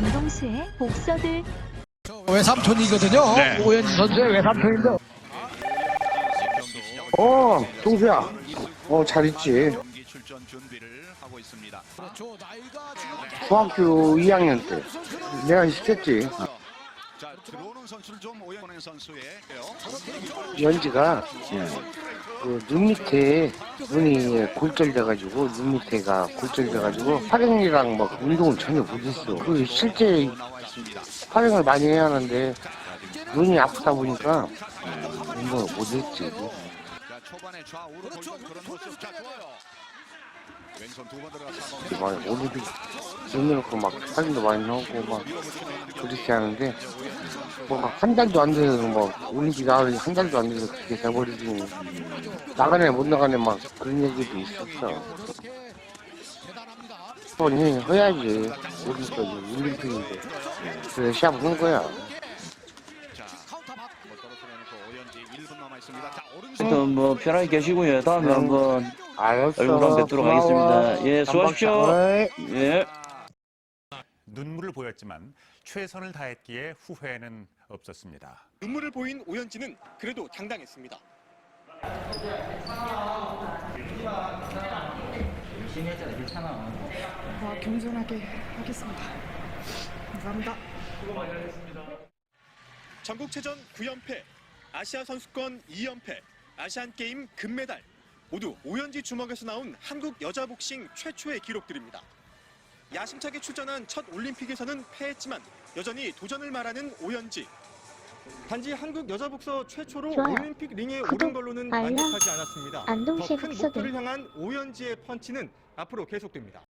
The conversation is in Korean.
안동수의 복서들 외삼촌이거든요. 네. 오현진 선수의 외삼촌인데 어, 동수야. 어, 잘 있지. 중학교 2학년 때. 내가 시켰지. 연지가 그 눈 밑에 눈이 골절돼가지고 눈 밑에가 골절돼가지고 활용이랑 막 운동을 전혀 못했어. 그 실제. 활용을 많이 해야 하는데 눈이 아프다 보니까 운동을 못했지. 자 초반에 좌우로 돌던 그런 모습 자 좋아요. 왼손 두번 들어가서 막 올림픽 눈으로 막 사진도 많이 나오고 막 그렇게 하는데 뭐한 달도 안 돼서 뭐 올림픽 나가기 한 달도 안 돼서 그렇게 돼버리지 나가네 못 나가네 막 그런 얘기도 있었어. 번이 해야지 올림픽 올림픽인데 그래서 시합한 거야 자 카운터 막 한번 떨어뜨려놓고 오연지 1분 남아 있습니다. 자 오른손 하여튼 뭐 편하게 계시고요. 다음에 음. 한번 알았어 얼굴 한번 뵙도록 하겠습니다. 예, 수고하십시오. 깜빡 예. 눈물을 보였지만 최선을 다했기에 후회는 없었습니다. 눈물을 보인 오연지는 그래도 당당했습니다. 어, 겸손하게 하겠습니다. 감사합니다. 전국체전 9연패, 아시아 선수권 2연패, 아시안 게임 금메달 모두 오연지 주먹에서 나온 한국 여자 복싱 최초의 기록들입니다. 야심차게 출전한 첫 올림픽에서는 패했지만 여전히 도전을 말하는 오연지. 단지 한국 여자 복서 최초로 좋아요. 올림픽 링에 구독, 오른 걸로는 알람, 만족하지 않았습니다. 안동시의 더큰 복서들. 목표를 향한 오연지의 펀치는 앞으로 계속됩니다.